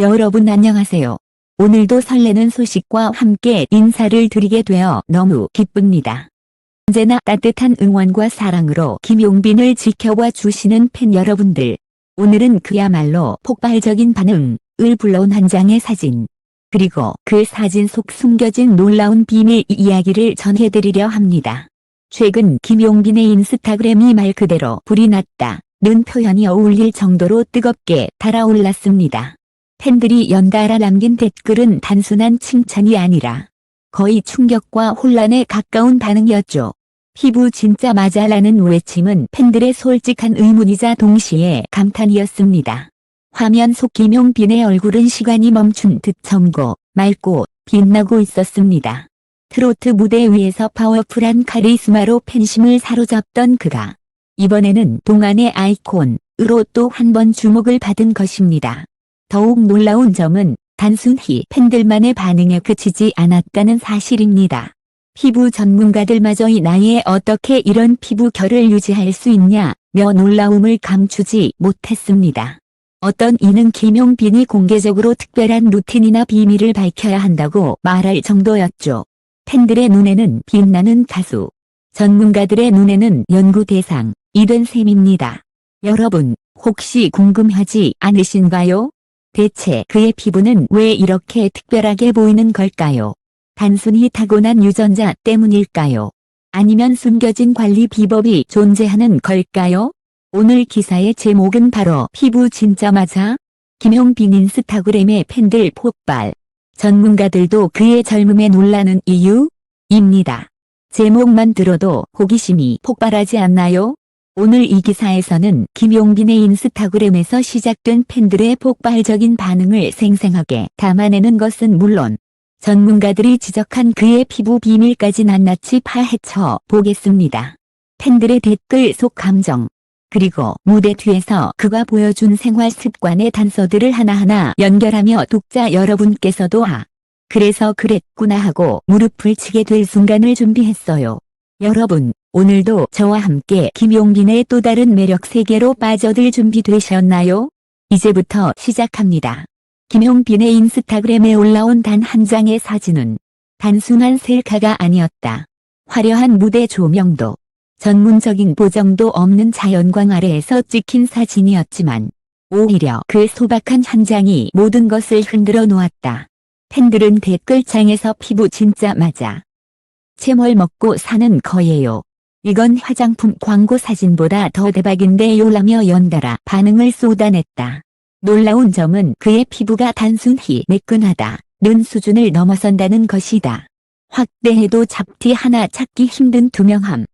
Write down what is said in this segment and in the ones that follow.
여러분 안녕하세요. 오늘도 설레는 소식과 함께 인사를 드리게 되어 너무 기쁩니다. 언제나 따뜻한 응원과 사랑으로 김용빈을 지켜봐 주시는 팬 여러분들. 오늘은 그야말로 폭발적인 반응을 불러온 한 장의 사진. 그리고 그 사진 속 숨겨진 놀라운 비밀 이야기를 전해드리려 합니다. 최근 김용빈의 인스타그램이 말 그대로 불이 났다 는 표현이 어울릴 정도로 뜨겁게 달아올랐습니다. 팬들이 연달아 남긴 댓글은 단순한 칭찬이 아니라 거의 충격과 혼란에 가까운 반응이었죠. 피부 진짜 맞아라는 외침은 팬들의 솔직한 의문이자 동시에 감탄이었습니다. 화면 속 김용빈의 얼굴은 시간이 멈춘 듯 젊고 맑고 빛나고 있었습니다. 트로트 무대 위에서 파워풀한 카리스마로 팬심을 사로잡던 그가 이번에는 동안의 아이콘으로 또 한 번 주목을 받은 것입니다. 더욱 놀라운 점은 단순히 팬들만의 반응에 그치지 않았다는 사실입니다. 피부 전문가들마저 이 나이에 어떻게 이런 피부 결을 유지할 수 있냐며 놀라움을 감추지 못했습니다. 어떤 이는 김용빈이 공개적으로 특별한 루틴이나 비밀을 밝혀야 한다고 말할 정도였죠. 팬들의 눈에는 빛나는 가수, 전문가들의 눈에는 연구 대상, 이 된 셈입니다. 여러분, 혹시 궁금하지 않으신가요? 대체 그의 피부는 왜 이렇게 특별하게 보이는 걸까요? 단순히 타고난 유전자 때문일까요? 아니면 숨겨진 관리 비법이 존재하는 걸까요? 오늘 기사의 제목은 바로 피부 진짜 맞아? 김용빈 인스타그램의 팬들 폭발. 전문가들도 그의 젊음에 놀라는 이유 입니다. 제목만 들어도 호기심이 폭발하지 않나요? 오늘 이 기사에서는 김용빈의 인스타그램에서 시작된 팬들의 폭발적인 반응을 생생하게 담아내는 것은 물론 전문가들이 지적한 그의 피부 비밀까지 낱낱이 파헤쳐 보겠습니다. 팬들의 댓글 속 감정 그리고 무대 뒤에서 그가 보여준 생활 습관의 단서들을 하나하나 연결하며 독자 여러분께서도 아 그래서 그랬구나 하고 무릎을 치게 될 순간을 준비했어요. 여러분 오늘도 저와 함께 김용빈의 또 다른 매력 세계로 빠져들 준비되셨나요? 이제부터 시작합니다. 김용빈의 인스타그램에 올라온 단 한 장의 사진은 단순한 셀카가 아니었다. 화려한 무대 조명도 전문적인 보정도 없는 자연광 아래에서 찍힌 사진이었지만 오히려 그 소박한 한 장이 모든 것을 흔들어 놓았다. 팬들은 댓글창에서 피부 진짜 맞아. 채멀 먹고 사는 거예요. 이건 화장품 광고 사진보다 더 대박인데요 라며 연달아 반응을 쏟아냈다. 놀라운 점은 그의 피부가 단순히 매끈하다 는 수준을 넘어선다는 것이다. 확대해도 잡티 하나 찾기 힘든 투명함.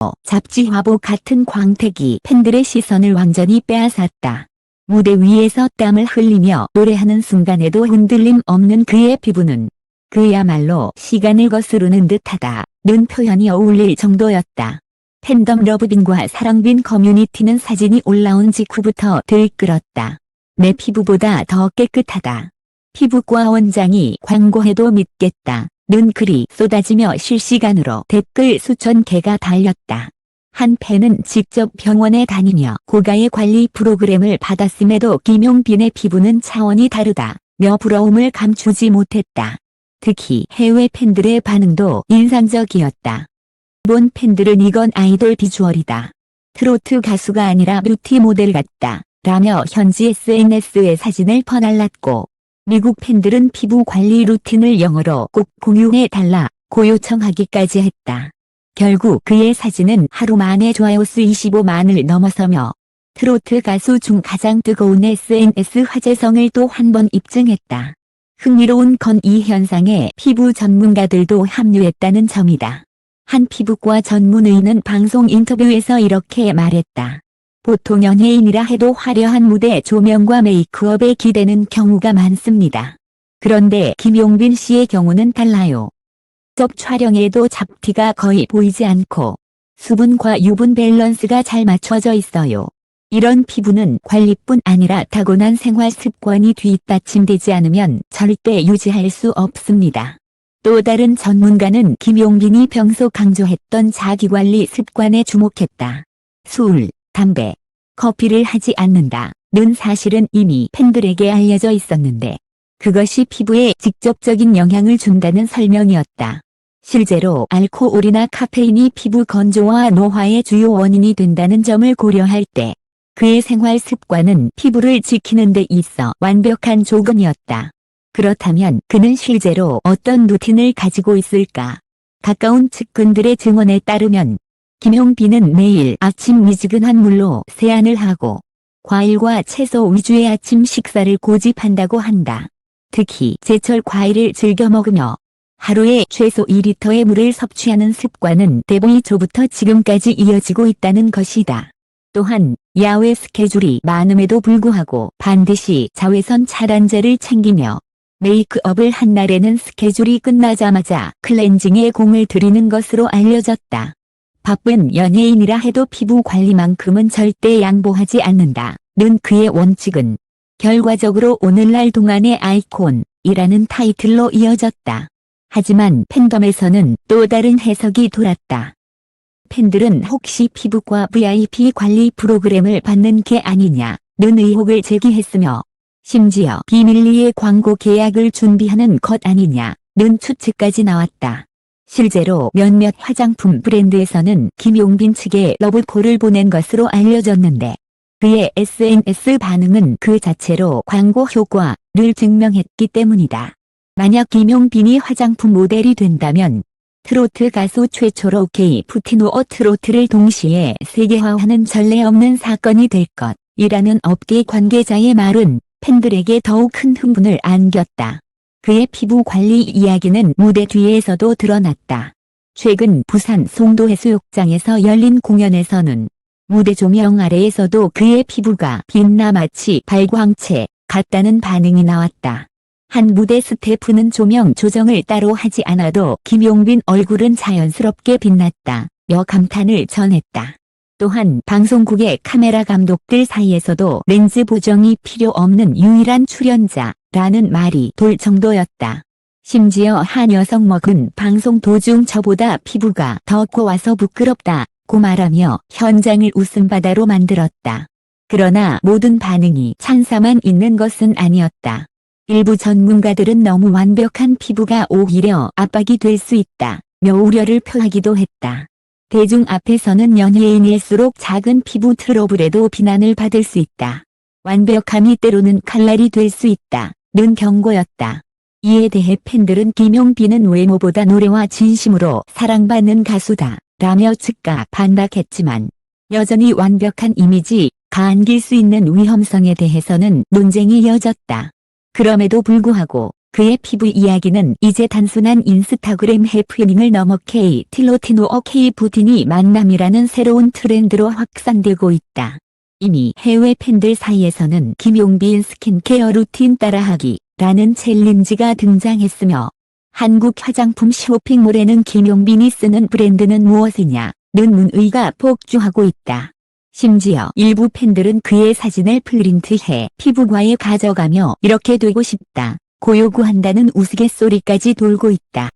어, 잡지 화보 같은 광택이 팬들의 시선을 완전히 빼앗았다. 무대 위에서 땀을 흘리며 노래하는 순간에도 흔들림 없는 그의 피부는 그야말로 시간을 거스르는 듯하다 는 표현이 어울릴 정도였다. 팬덤 러브빈과 사랑빈 커뮤니티는 사진이 올라온 직후부터 들끓었다. 내 피부보다 더 깨끗하다. 피부과 원장이 광고해도 믿겠다. 는 글이 쏟아지며 실시간으로 댓글 수천 개가 달렸다. 한 팬은 직접 병원에 다니며 고가의 관리 프로그램을 받았음에도 김용빈의 피부는 차원이 다르다. 며 부러움을 감추지 못했다. 특히 해외 팬들의 반응도 인상적이었다. 일본 팬들은 이건 아이돌 비주얼이다. 트로트 가수가 아니라 뷰티 모델 같다. 라며 현지 SNS에 사진을 퍼날랐고 미국 팬들은 피부 관리 루틴을 영어로 꼭 공유해 달라 고 요청하기까지 했다. 결국 그의 사진은 하루 만에 좋아요 수 25만을 넘어서며 트로트 가수 중 가장 뜨거운 SNS 화제성을 또 한 번 입증했다. 흥미로운 건 이 현상에 피부 전문가들도 합류했다는 점이다. 한 피부과 전문의는 방송 인터뷰에서 이렇게 말했다. 보통 연예인이라 해도 화려한 무대 조명과 메이크업에 기대는 경우가 많습니다. 그런데 김용빈 씨의 경우는 달라요. 접 촬영에도 잡티가 거의 보이지 않고 수분과 유분 밸런스가 잘 맞춰져 있어요. 이런 피부는 관리뿐 아니라 타고난 생활 습관이 뒷받침되지 않으면 절대 유지할 수 없습니다. 또 다른 전문가는 김용빈이 평소 강조했던 자기관리 습관에 주목했다. 술, 담배, 커피를 하지 않는다. 는 사실은 이미 팬들에게 알려져 있었는데 그것이 피부에 직접적인 영향을 준다는 설명이었다. 실제로 알코올이나 카페인이 피부 건조와 노화의 주요 원인이 된다는 점을 고려할 때 그의 생활 습관은 피부를 지키는 데 있어 완벽한 조건이었다. 그렇다면 그는 실제로 어떤 루틴을 가지고 있을까? 가까운 측근들의 증언에 따르면 김용빈은 매일 아침 미지근한 물로 세안을 하고 과일과 채소 위주의 아침 식사를 고집한다고 한다. 특히 제철 과일을 즐겨 먹으며 하루에 최소 2리터의 물을 섭취하는 습관은 대부이 초부터 지금까지 이어지고 있다는 것이다. 또한 야외 스케줄이 많음에도 불구하고 반드시 자외선 차단제를 챙기며 메이크업을 한 날에는 스케줄이 끝나자마자 클렌징에 공을 들이는 것으로 알려졌다. 바쁜 연예인이라 해도 피부 관리만큼은 절대 양보하지 않는다. 는 그의 원칙은 결과적으로 오늘날 동안의 아이콘이라는 타이틀로 이어졌다. 하지만 팬덤에서는 또 다른 해석이 돌았다. 팬들은 혹시 피부과 VIP 관리 프로그램을 받는 게 아니냐 는 의혹을 제기했으며 심지어 비밀리에 광고 계약을 준비하는 것 아니냐 는 추측까지 나왔다. 실제로 몇몇 화장품 브랜드에서는 김용빈 측에 러브콜을 보낸 것으로 알려졌는데 그의 SNS 반응은 그 자체로 광고 효과를 증명했기 때문이다. 만약 김용빈이 화장품 모델이 된다면 트로트 가수 최초로 K 푸티노어 트로트를 동시에 세계화하는 전례 없는 사건이 될 것이라는 업계 관계자의 말은 팬들에게 더욱 큰 흥분을 안겼다. 그의 피부 관리 이야기는 무대 뒤에서도 드러났다. 최근 부산 송도해수욕장에서 열린 공연에서는 무대 조명 아래에서도 그의 피부가 빛나 마치 발광체 같다는 반응이 나왔다. 한 무대 스태프는 조명 조정을 따로 하지 않아도 김용빈 얼굴은 자연스럽게 빛났다. 며 감탄을 전했다. 또한 방송국의 카메라 감독들 사이에서도 렌즈 보정이 필요 없는 유일한 출연자라는 말이 돌 정도였다. 심지어 한 여성 먹은 방송 도중 저보다 피부가 더 고와서 부끄럽다. 고 말하며 현장을 웃음바다로 만들었다. 그러나 모든 반응이 찬사만 있는 것은 아니었다. 일부 전문가들은 너무 완벽한 피부가 오히려 압박이 될 수 있다. 며 우려를 표하기도 했다. 대중 앞에서는 연예인일수록 작은 피부 트러블에도 비난을 받을 수 있다. 완벽함이 때로는 칼날이 될 수 있다. 는 경고였다. 이에 대해 팬들은 김용빈은 외모보다 노래와 진심으로 사랑받는 가수다. 라며 즉각 반박했지만 여전히 완벽한 이미지 가 안길 수 있는 위험성에 대해서는 논쟁이 이어졌다. 그럼에도 불구하고 그의 피부 이야기는 이제 단순한 인스타그램 해프닝을 넘어 K 틸로티노어 K 부틴이 만남이라는 새로운 트렌드로 확산되고 있다. 이미 해외 팬들 사이에서는 김용빈 스킨케어 루틴 따라하기 라는 챌린지가 등장했으며 한국 화장품 쇼핑몰에는 김용빈이 쓰는 브랜드는 무엇이냐 는 문의가 폭주하고 있다. 심지어 일부 팬들은 그의 사진을 프린트해 피부과에 가져가며 이렇게 되고 싶다. 고 요구한다는 우스갯소리까지 돌고 있다.